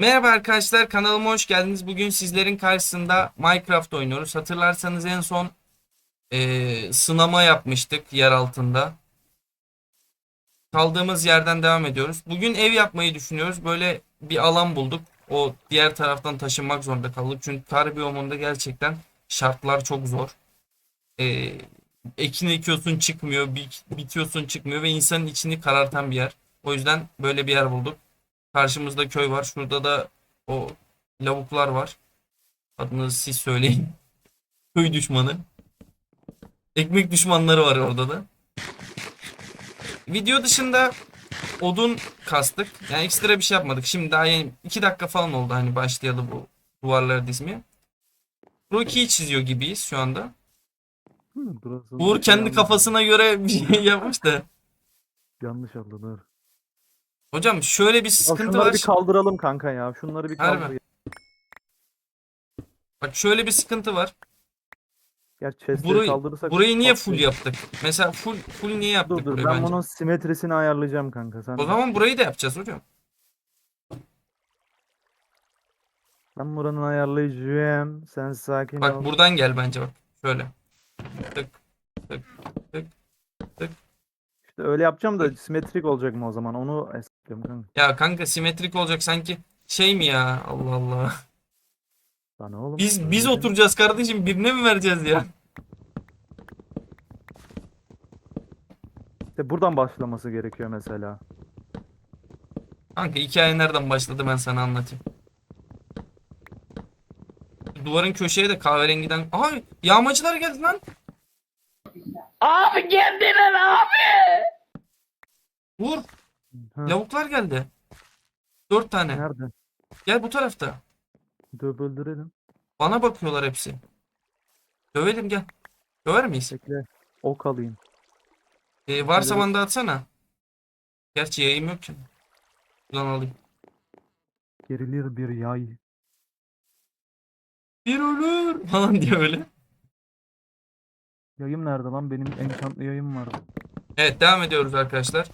Merhaba arkadaşlar kanalıma hoş geldiniz. Bugün sizlerin karşısında Minecraft oynuyoruz. Hatırlarsanız en son eee, sınama yapmıştık yer altında. Kaldığımız yerden devam ediyoruz. Bugün ev yapmayı düşünüyoruz. Böyle bir alan bulduk. O diğer taraftan taşınmak zorunda kaldık. Çünkü kar biyomunda gerçekten şartlar çok zor. Eee ekin ekiyorsun çıkmıyor, bitiyorsun çıkmıyor ve insanın içini karartan bir yer. O yüzden böyle bir yer bulduk. Karşımızda köy var. Şurada da o lavuklar var. Adını siz söyleyin. Köy düşmanı. Ekmek düşmanları var orada da. Video dışında odun kastık. Yani ekstra bir şey yapmadık. Şimdi daha yeni 2 dakika falan oldu hani başlayalı bu duvarları dizmeye. Roki'yi çiziyor gibiyiz şu anda. Burası Uğur kendi kafasına göre bir şey yapmış da. Yanlış alınır. Hocam şöyle bir Ya sıkıntı şunları var. bir kaldıralım kanka ya. Şunları bir Harbi. kaldır. Bak şöyle bir sıkıntı var. Ya chestleri Burayı, kaldırırsak burayı niye full yaptık? Mesela full full niye yaptık Dur dur burayı ben bence? bunun simetrisini ayarlayacağım kanka. Sen O zaman burayı da yapacağız hocam. ben buranın ayarlayacağım. Sen sakin Bak ol. buradan gel bence bak. Şöyle. Tık. İşte öyle yapacağım da simetrik olacak mı o zaman? Onu hesaplıyorum kanka. Ya kanka simetrik olacak sanki şey mi ya? Allah Allah. Sana oğlum. Biz biz oturacağız kardeşim birine mi vereceğiz ya? İşte buradan başlaması gerekiyor mesela. Kanka hikaye nereden başladı ben sana anlatayım. Duvarın köşeye de kahverengiden... Ay yağmacılar geldi lan. Abi geldiler abi. Vur. Ha, Lavuklar geldi. Dört tane. Nerede? Gel bu tarafta. Dur öldürelim. Bana bakıyorlar hepsi. Dövelim gel. Döver miyiz? Bekle. Ok alayım. Ee, varsa bana da atsana. Gerçi yayım yok ki. Buradan alayım. Gerilir bir yay. Bir ölür falan diye öyle. Yayım nerede lan? Benim enchantlı yayım vardı. Evet devam ediyoruz arkadaşlar.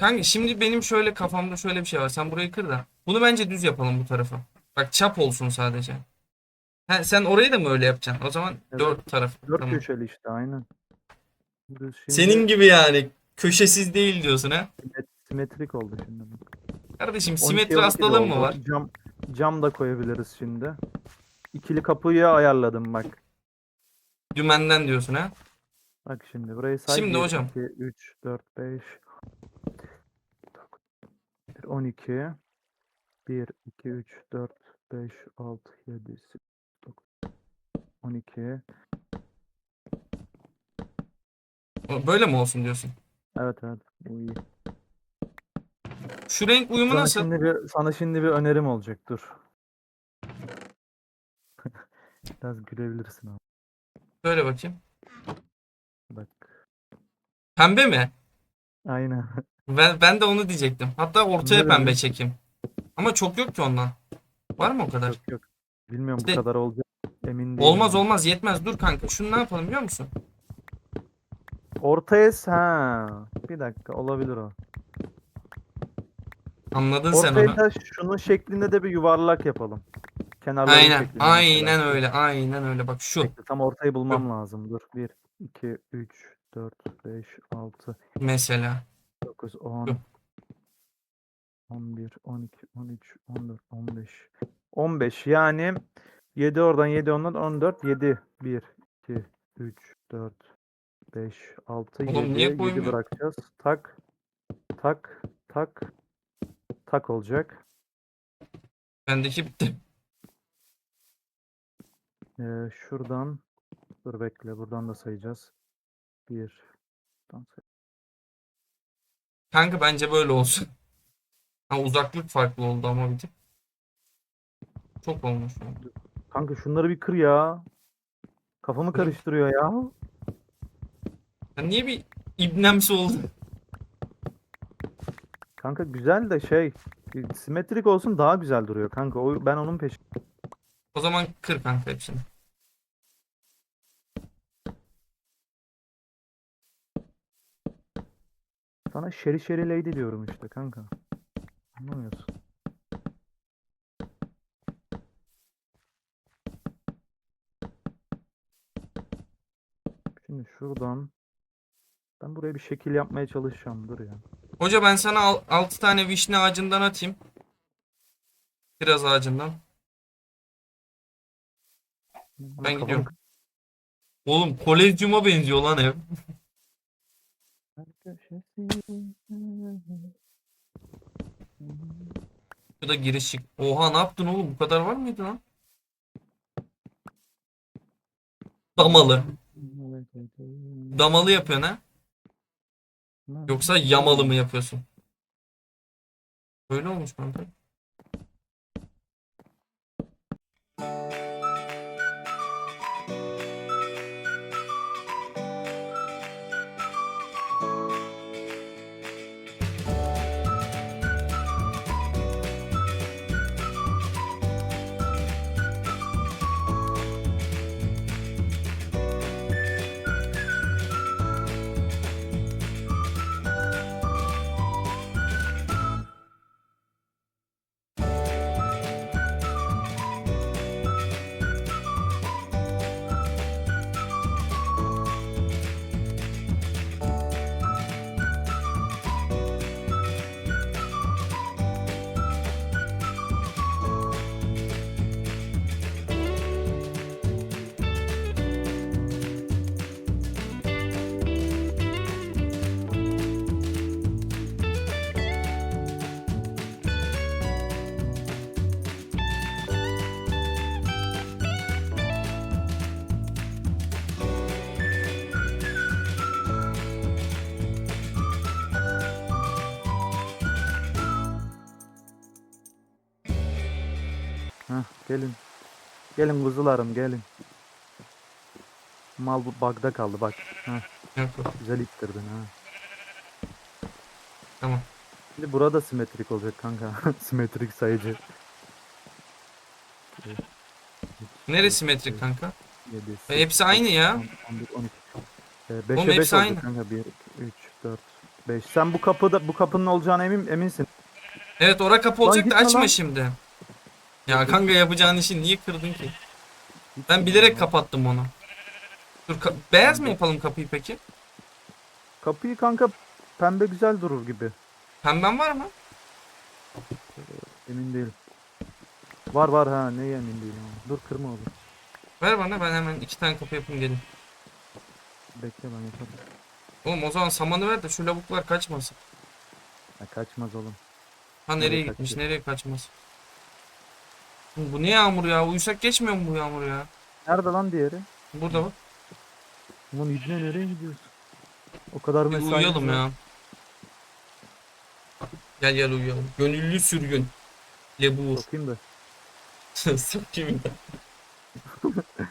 Kanka şimdi benim şöyle kafamda şöyle bir şey var. Sen burayı kır da. Bunu bence düz yapalım bu tarafa. Bak çap olsun sadece. Ha, sen orayı da mı öyle yapacaksın? O zaman Evet. dört taraf. Dört Tamam. köşeli işte aynen. Düz şimdi Senin gibi yani. Köşesiz değil diyorsun ha. simet- simetrik oldu şimdi. bu. Kardeşim 12'ye simetri 12 de hastalığın mı oldu. var? Cam, cam da koyabiliriz şimdi. İkili kapıyı ayarladım bak. Dümenden diyorsun ha. Bak şimdi burayı say. Şimdi 1, hocam. 2, 3, 4, 5. 12. 1, 2, 3, 4, 5, 6, 7, 8, 9, 12. O- Böyle mi olsun diyorsun? Evet evet. Bu iyi. Şu renk uyumu Sana nasıl? şimdi bir, sana şimdi bir önerim olacak. Dur. Biraz gülebilirsin abi. Söyle bakayım. Bak. Pembe mi? Aynen. Ben, ben de onu diyecektim. Hatta ortaya Ne pembe çekeyim. Ama çok yok ki ondan. Var mı o kadar? Yok yok. Bilmiyorum İşte- bu kadar olacak. Emin değilim. Olmaz olmaz yetmez. Dur kanka şunu ne yapalım biliyor musun? Ortaya s- ha. Bir dakika olabilir o. Anladın sen Ortaya onu. da şunun şeklinde de bir yuvarlak yapalım. Kenarları Aynen. şeklinde mesela. Aynen öyle. Aynen öyle. Bak şu Bekle, tam ortayı bulmam lazım. Dur. 1, 2, 3, 4, 5, 6, mesela. 9, 10, Dur. 11, 12, 13, 14, 15. 15 yani 7 oradan 7 ondan 14, 7. 1, 2, 3, 4, 5, 6, Oğlum 7. niye 7 koymuyor? bırakacağız. Tak, tak, tak, tak olacak. Bendeki bitti. Ee, şuradan dur bekle buradan da sayacağız. 1 buradan say- Kanka bence böyle olsun. Ha, uzaklık farklı oldu ama bir tık. Çok olmuş. Kanka şunları bir kır ya. Kafamı karıştırıyor ya. Sen niye bir ibnemsi oldun? Kanka güzel de şey bir simetrik olsun daha güzel duruyor kanka. O, ben onun peşinde. O zaman kır kanka hepsini. Sana şeri şeri lady diyorum işte kanka. Anlamıyorsun. Şimdi şuradan ben buraya bir şekil yapmaya çalışacağım. Dur ya. Hoca ben sana 6 tane vişne ağacından atayım. Kiraz ağacından. Ben kafam gidiyorum. Oğlum kolezyuma benziyor lan ev. Bu da giriş çık. Oha ne yaptın oğlum? Bu kadar var mıydı lan? Damalı. Damalı yapıyorsun ha? Yoksa yamalı mı yapıyorsun? Böyle olmuş kanka. Gelin. Gelin kuzularım gelin. Mal bu bug'da kaldı bak. Heh, Yok yok. güzel ittirdin ha. Tamam. Şimdi burada simetrik olacak kanka. simetrik sayıcı. Neresi metrik kanka? 7, E, hepsi aynı ya. 11, 12. Ee, Oğlum 5'e 5 hepsi aynı. kanka. 1, 3, 4, 5. Sen bu kapıda bu kapının olacağına emin eminsin. Evet ora kapı olacak da gitme açma lan. şimdi. Ya kanka yapacağın işi niye kırdın ki? Ben bilerek ya. kapattım onu. Dur ka- beyaz mı yapalım kapıyı peki? Kapıyı kanka pembe güzel durur gibi. Pemben var mı? Emin değilim. Var var ha neye emin değilim. ama. Dur kırma olur. Ver bana ben hemen iki tane kapı yapayım gelin. Bekle ben yaparım. Oğlum o zaman samanı ver de şu lavuklar kaçmasın. Ha, kaçmaz oğlum. Ha Nereye nereye gitmiş kaçıyor? nereye kaçmaz. Bu ne yağmur ya? Uyusak geçmiyor mu bu yağmur ya? Nerede lan diğeri? Burada bak. Ulan İbne nereye gidiyorsun? O kadar Bir mesai. uyuyalım ya. Gel gel uyuyalım. Gönüllü sürgün. Lebur. Sokayım da. Sokayım da.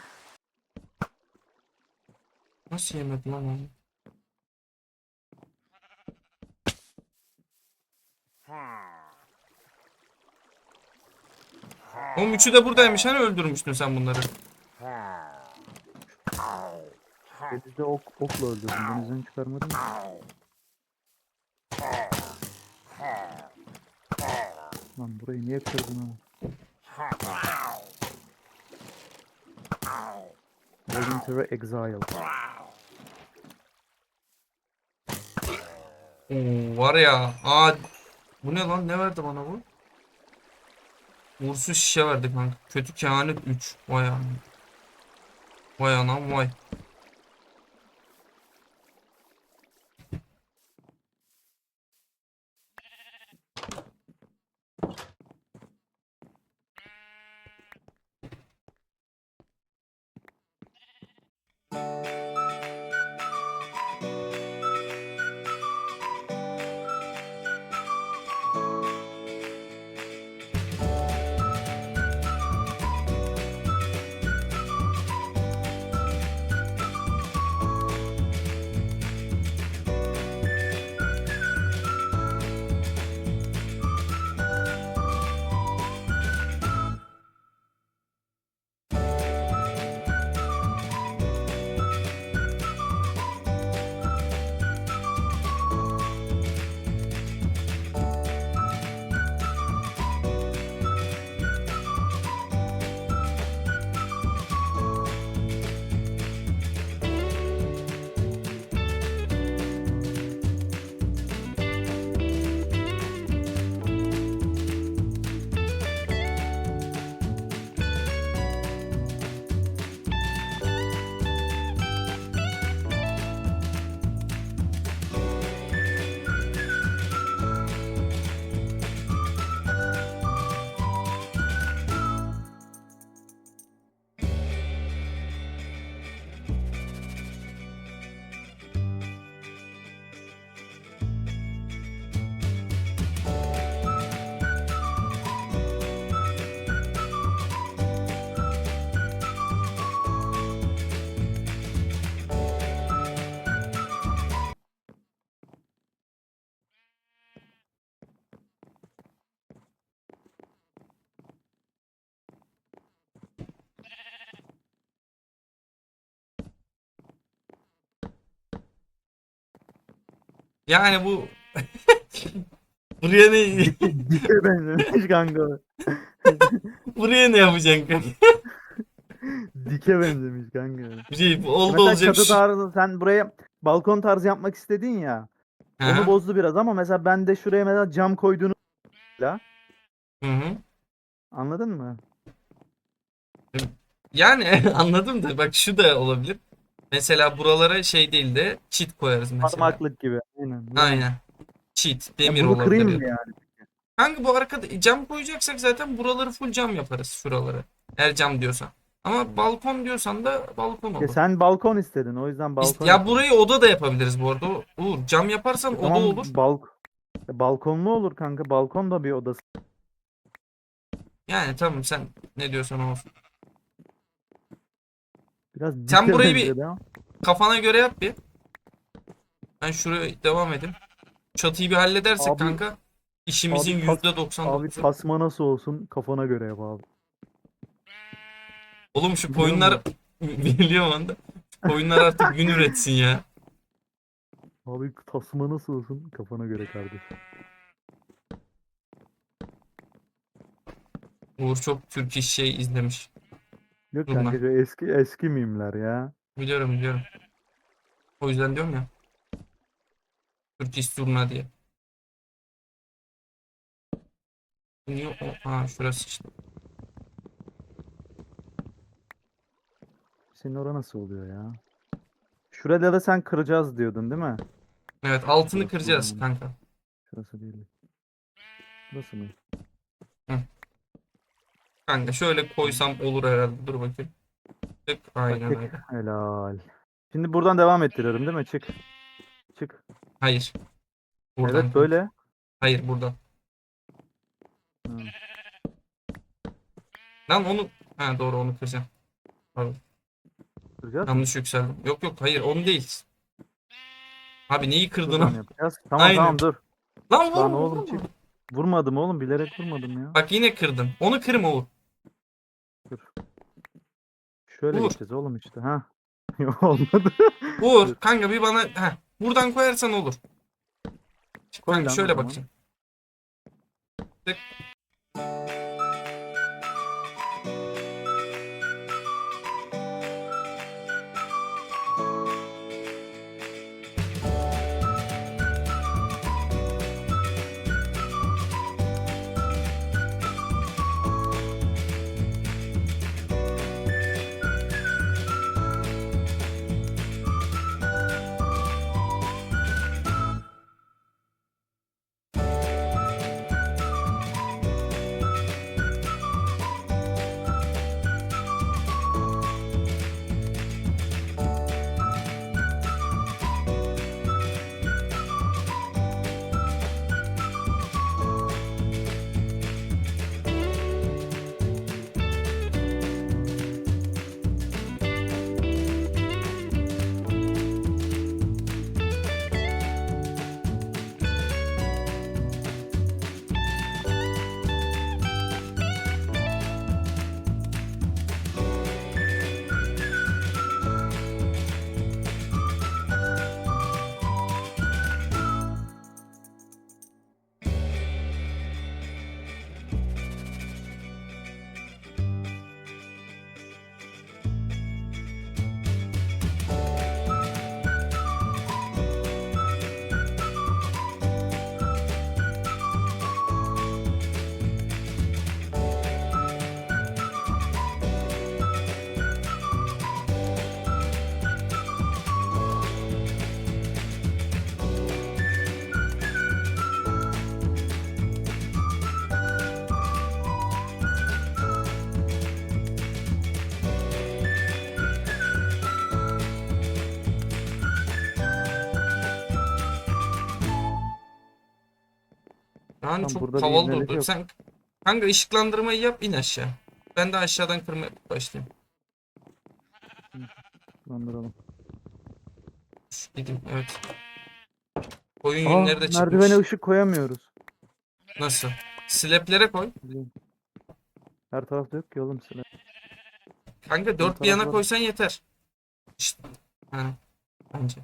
Nasıl yemedim lan onu? Oğlum üçü de buradaymış hani öldürmüştün sen bunları. Denizde ok, okla öldürdüm. Denizden çıkarmadım. Lan burayı niye kırdın ha? Voluntary exile. Oo, var ya. Aa, bu ne lan? Ne verdi bana bu? Uğursuz şişe verdi kanka. Kötü kehanet 3. Vay anam. Vay anam vay. Yani bu buraya ne Dike benzemiş kanka. buraya ne yapacaksın kanka? Dike benzemiş kanka. Bir şey bu oldu Mesela olacak. çatı tarzı sen buraya balkon tarzı yapmak istedin ya. Hı Onu hı. bozdu biraz ama mesela ben de şuraya mesela cam koyduğunu Hı hı. anladın mı? Yani anladım da bak şu da olabilir. Mesela buralara şey değil de çit koyarız mesela. Parmaklık gibi. Aynen. Aynen. Çit, Ya demir bunu olabilir. kırayım ya. mı yani? Kanka bu arkada cam koyacaksak zaten buraları full cam yaparız şuraları. Eğer cam diyorsan. Ama balkon diyorsan da balkon Ya olur. sen balkon istedin o yüzden balkon. ya yapalım. burayı oda da yapabiliriz bu arada. Uğur cam yaparsan oda Tamam, olur. Balk Ya balkonlu olur kanka. Balkon da bir odası. Yani tamam sen ne diyorsan olsun. Biraz Sen burayı bir- ama. Kafana göre yap bir. Ben şuraya devam edeyim. Çatıyı bir halledersek Abi- kanka işimizin abi tas- %99'u. Abi tasma nasıl olsun kafana göre yap abi. Oğlum şu Biliyor koyunlar biliyorum anda. Koyunlar artık gün üretsin ya. Abi tasma nasıl olsun kafana göre kardeş. Uğur çok Türk iş şey izlemiş. Yok Durma. kanka şu eski eski mimler ya. Biliyorum biliyorum. O yüzden diyorum ya. Türk iş turna diye. Niye o? Ha şurası işte. Senin orada nasıl oluyor ya? Şurada da sen kıracağız diyordun değil mi? Evet altını kıracağız kanka. Şurası değil. Burası mı? Kanka şöyle koysam olur herhalde. Dur bakayım. Tık aynen Tık. öyle. Helal. Şimdi buradan devam ettiriyorum değil mi? Çık. Çık. Hayır. Buradan evet böyle. Hayır buradan. Hı. Lan onu ha doğru onu kıracağım. Pardon. Kıracağız mı? Yanlış yükseldim. Yok yok hayır onu değil. Abi neyi kırdın Buradan o? yapacağız. Tamam Aynen. tamam dur. Lan. Lan oğlum vur. çık. Vurmadım oğlum bilerek vurmadım ya. Bak yine kırdın. Onu kırma Uğur. Dur. Şöyle Vur. gideceğiz oğlum işte. Ha. Yok olmadı. Uğur kanka bir bana ha buradan koyarsan olur. Koy Kanka lan o şöyle zaman. bakacağım. Tık. Tam çok havalı durdu. yok. Sen kanka ışıklandırmayı yap in aşağı. Ben de aşağıdan kırmaya başlayayım. Landıralım. Gideyim evet. Oyun Aa, günleri de çıkmış. merdivene ışık koyamıyoruz. Nasıl? Slap'lere koy. Her tarafta yok ki oğlum silah. Kanka dört bir yana koysan yeter. İşte. Yani. Bence.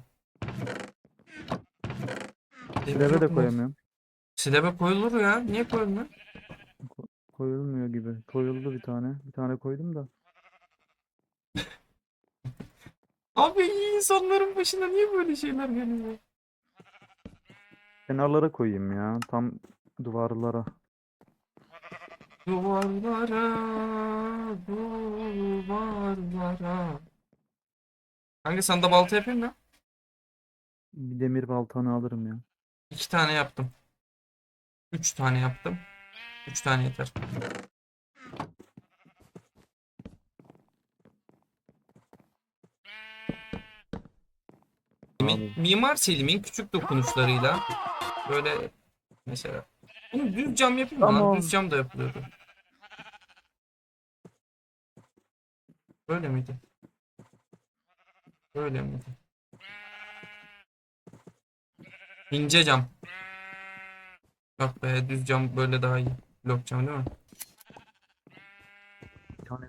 Yok de koyamıyorum. Slab'e koyulur ya. Niye koyulmuyor? Koyulmuyor gibi. Koyuldu bir tane. Bir tane koydum da. Abi iyi insanların başına niye böyle şeyler geliyor? Kenarlara koyayım ya. Tam duvarlara. Duvarlara, duvarlara. Kanka sana da balta yapayım mı? Bir demir baltanı alırım ya. İki tane yaptım. Üç tane yaptım. Üç tane yeter. Mimar Selim'in küçük dokunuşlarıyla böyle mesela bunu düz cam yapayım mı lan? Tamam. Düz cam da yapılıyordu. Böyle miydi? Böyle miydi? İnce cam. Yok be düz cam böyle daha iyi. Blok cam değil mi? Bir tane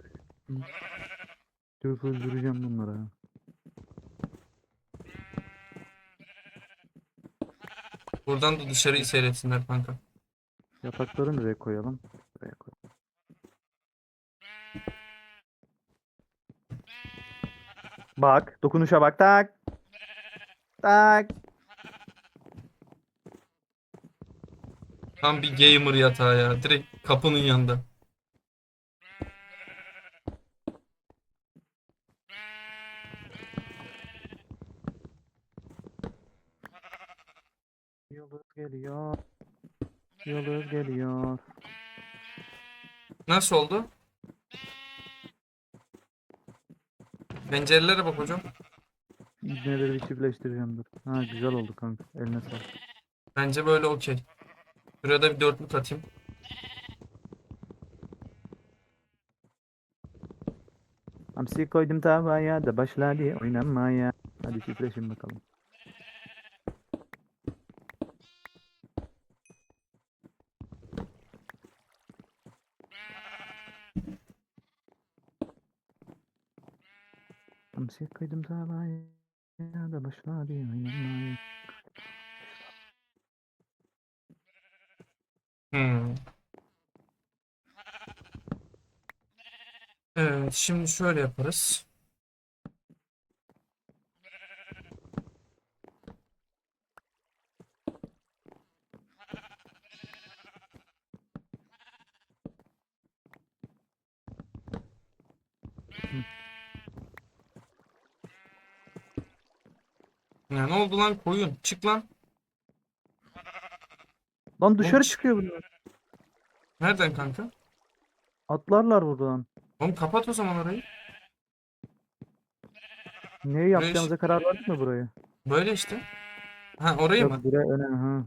Dövüp öldüreceğim bunları ya. Buradan da dışarıyı seyretsinler kanka. Yatakları nereye koyalım? Buraya koyalım. Bak, dokunuşa bak. Tak. Tak. Tam bir gamer yatağı ya. Direkt kapının yanında. Yıldız geliyor. Yıldız geliyor. Nasıl oldu? Pencerelere bak hocam. İbneleri bir çiftleştireceğim dur. Ha güzel oldu kanka. Eline sağlık. Bence böyle okey. Şuraya da bir dörtlük atayım. Hamsi koydum tavaya da başladı oynamaya. Hadi çiftleşin bakalım. Hamsi koydum tavaya da başladı oynamaya. Hmm. Evet, şimdi şöyle yaparız. Ya ne oldu lan koyun? Çık lan. Lan dışarı Oğlum, çıkıyor bunlar. Nereden kanka? Atlarlar buradan. Oğlum kapat o zaman orayı. Neyi yapacağımıza karar verdik mi burayı? Böyle işte. Ha orayı mı? Yok buraya öne ha.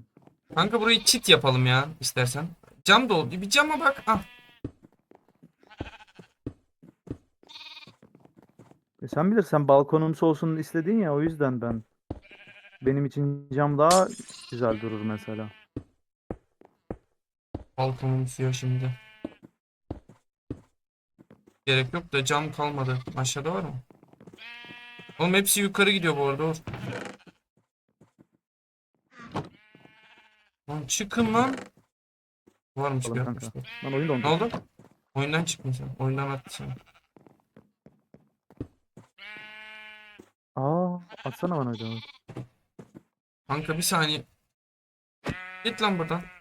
Kanka burayı çit yapalım ya istersen. Cam da oldu. Bir cama bak. Ah. E sen bilirsen balkonumsu olsun istedin ya o yüzden ben. Benim için cam daha güzel durur mesela. Balkonum suya şimdi. Gerek yok da cam kalmadı. Aşağıda var mı? Oğlum hepsi yukarı gidiyor bu arada. Uğur. Lan çıkın lan. Varmış kanka. yapmışlar. Lan oyun dondu. Ne oldu? Oyundan çıktın sen. Oyundan attı. Aa, atsana bana hocam. Kanka bir saniye. Git lan buradan.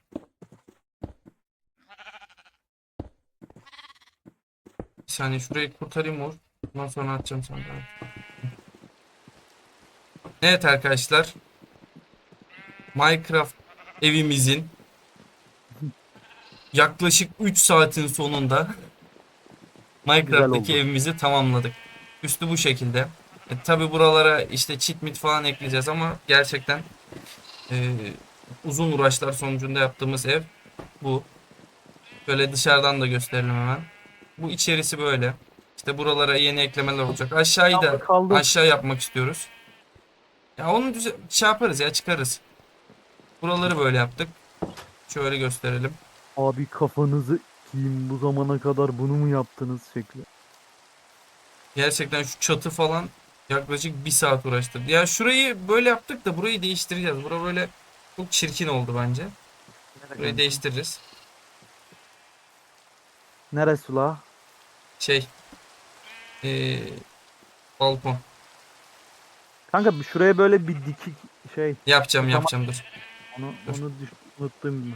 Saniye şurayı kurtarayım Uğur. Ondan sonra atacağım sana. Evet arkadaşlar. Minecraft evimizin yaklaşık 3 saatin sonunda Minecraft'taki evimizi tamamladık. Üstü bu şekilde. E, tabi buralara işte cheat meat falan ekleyeceğiz ama gerçekten e, uzun uğraşlar sonucunda yaptığımız ev bu. Böyle dışarıdan da gösterelim hemen. Bu içerisi böyle. İşte buralara yeni eklemeler olacak. Aşağıyı da Kaldı. aşağı yapmak istiyoruz. Ya onu düze şey yaparız ya çıkarız. Buraları böyle yaptık. Şöyle gösterelim. Abi kafanızı kim bu zamana kadar bunu mu yaptınız şekli? Gerçekten şu çatı falan yaklaşık bir saat uğraştırdı. Ya şurayı böyle yaptık da burayı değiştireceğiz. Bura böyle Çok çirkin oldu bence. Burayı değiştiririz. Neresi la? Şey. Ee, balkon. Kanka bir şuraya böyle bir dikik şey Yapacağım yapacağım dur. onu Dur. onu düş, unuttum bunu.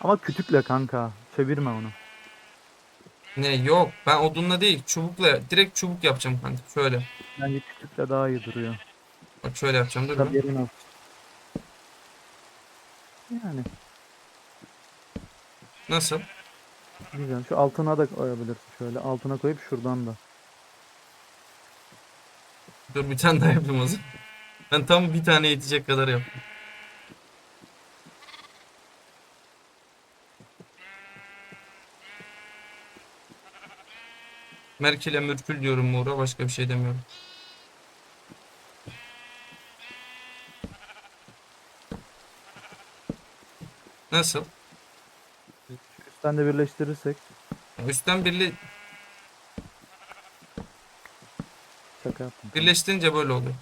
Ama kütükle kanka çevirme onu. Ne yok ben odunla değil çubukla direkt çubuk yapacağım kanka. Şöyle. Bence kütükle daha iyi duruyor. Bak şöyle yapacağım dur. Tabii bir. yerin az. Yani Nasıl? Güzel. Şu altına da koyabilirsin şöyle. Altına koyup şuradan da. Dur bir tane daha yapayım o zaman. Ben tam bir tane yetecek kadar yaptım. Merkel'e mürkül diyorum Muğra başka bir şey demiyorum. Nasıl? Üstten de birleştirirsek Üstten birli şaka yaptım. birleştirince böyle oluyor.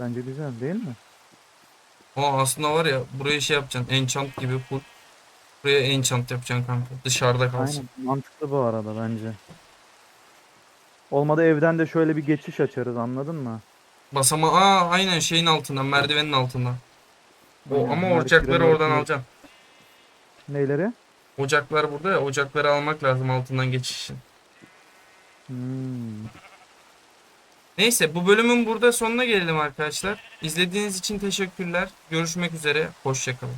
Bence güzel değil mi? Aa aslında var ya buraya şey yapacaksın. Enchant gibi full. Buraya enchant yapacaksın kanka. Dışarıda kalsın. Aynen. Mantıklı bu arada bence. Olmadı evden de şöyle bir geçiş açarız anladın mı? Basama aa aynen şeyin altından merdivenin altından. O Aynen, ama ocakları oradan Merkür'e- alacaksın. Neyleri? Ocaklar burada ya ocakları almak lazım altından geçiş için. Hmm. Neyse bu bölümün burada sonuna gelelim arkadaşlar. İzlediğiniz için teşekkürler. Görüşmek üzere. Hoşçakalın.